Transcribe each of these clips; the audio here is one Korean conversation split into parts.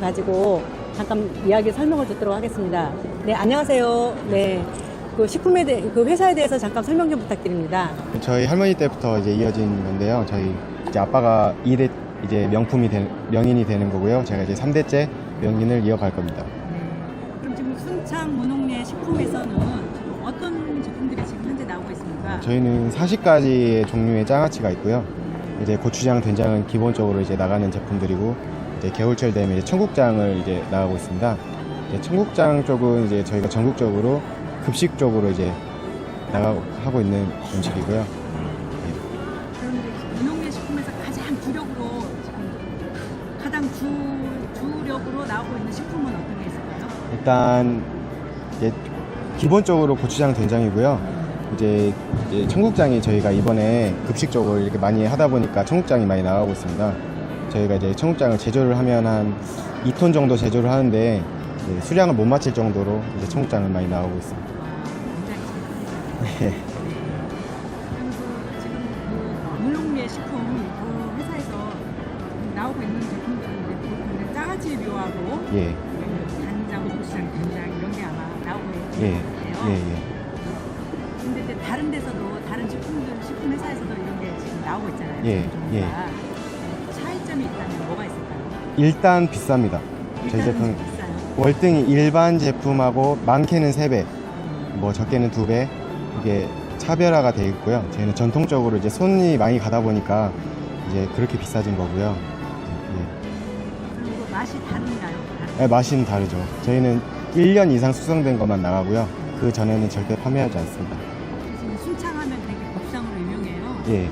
가지고 잠깐 이야기 설명을 듣도록 하겠습니다. 네, 안녕하세요. 네. 그 식품에 대해, 그 회사에 대해서 잠깐 설명 좀 부탁드립니다. 저희 할머니 때부터 이제 이어진 건데요. 저희 이제 아빠가 2대 이제 명품이 되, 명인이 되는 거고요. 제가 이제 3대째 명인을 이어갈 겁니다. 네. 그럼 지금 순창 문홍래 식품에서는 어떤 제품들이 지금 현재 나오고 있습니까? 저희는 40가지의 종류의 장아찌가 있고요. 이제 고추장, 된장은 기본적으로 이제 나가는 제품들이고 이제 겨울철 되면 이제 청국장을 이제 나가고 있습니다. 이제 청국장 쪽은 이제 저희가 전국적으로 급식 쪽으로 이제 나가고 하고 있는 음식이고요. 그럼 이제 문홍래 식품에서 가장 주력으로 지금 가장 주, 주력으로 나오고 있는 식품은 어떤 게 있을까요? 일단 이제 기본적으로 고추장 된장이고요. 이제, 이제 청국장이 저희가 이번에 급식적으로 이렇게 많이 하다 보니까 청국장이 많이 나가고 있습니다. 저희가 이제 청국장을 제조를 하면 한 2톤 정도 제조를 하는데 수량을 못 맞출 정도로 이제 청국장을 많이 나오고 있습니다. 네. 그리고 지금 그 물롱리의 식품 그 회사에서 나오고 있는 제품들은 이제 짜가지류하고 예, 간장, 고추장, 된장 이런 게 아마 나오고 있는 예, 것 같아요. 예, 예. 근데 이제 다른 데서도 다른 식품들 식품 회사에서도 이런 게 지금 나오고 있잖아요. 예, 종류가. 차이점이 있다면 뭐가 있을까요? 일단 비쌉니다. 저희 일단은 제품 비싸요. 월등히 일반 제품하고 많게는 3배, 뭐 적게는 2배 이게 차별화가 되어 있고요. 저희는 전통적으로 이제 손이 많이 가다 보니까 이제 그렇게 비싸진 거고요. 그리고 맛이 다른가요? 예. 예, 맛은 다르죠. 저희는 1년 이상 숙성된 것만 나가고요. 그 전에는 절대 판매하지 않습니다. 지금 순창하면 되게 곱창으로 유명해요. 예,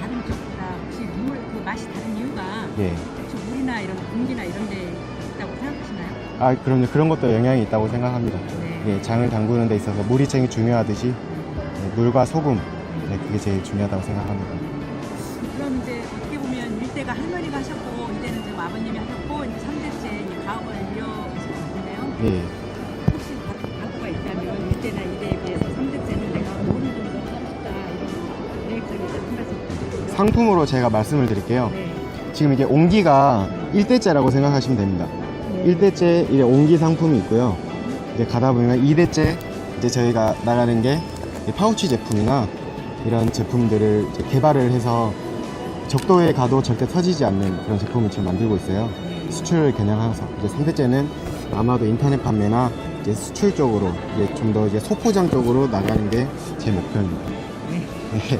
다른 쪽보다 혹시 물, 그 맛이 다른 이유가 예. 혹시 물이나 이런 공기나 이런 데 있다고 생각하시나요? 아, 그럼요. 그런 것도 영향이 있다고 생각합니다. 네. 예, 장을 담그는 데 있어서 물이 굉장히 중요하듯이 예, 물과 소금, 네, 그게 제일 중요하다고 생각합니다. 그럼 이제 어떻게 보면 일대가 할머니가 하셨고 이제는 지금 아버님이 하셨고 이제 3대째 이 가업을 이어가시고 있는데요. 예. 상품으로 제가 말씀을 드릴게요. 네. 지금 이게 옹기가 1대째라고 생각하시면 됩니다. 1대째 이제 옹기 상품이 있고요. 이제 가다 보면 2대째 이제 저희가 나가는 게이 파우치 제품이나 이런 제품들을 개발을 해서 적도에 가도 절대 터지지 않는 그런 제품을 지금 만들고 있어요. 수출을 겨냥해서 이제 3대째는 아마도 인터넷 판매나 이제 수출 쪽으로 이제 좀 더 이제 소포장 쪽으로 나가는 게 제 목표입니다. 네. 네.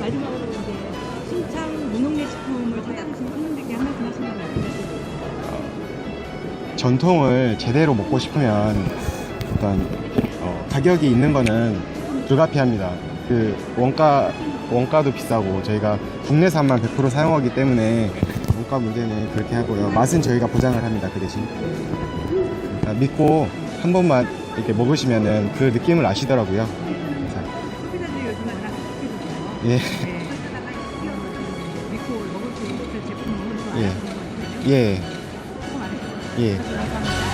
마지막으로 식품을 찾아주신 손님들께 한 말씀 하시면 어떠세요? 전통을 제대로 먹고 싶으면 일단 어, 가격이 있는 거는 불가피합니다. 그 원가 원가도 비싸고 저희가 국내산만 100% 사용하기 때문에 원가 문제는 그렇게 하고요. 맛은 저희가 보장을 합니다. 그 대신 그러니까 믿고 한 번만 이렇게 먹으시면은 그 느낌을 아시더라고요. 소비자들이 다 예, 네. 예. 예. 예. 감사합니다.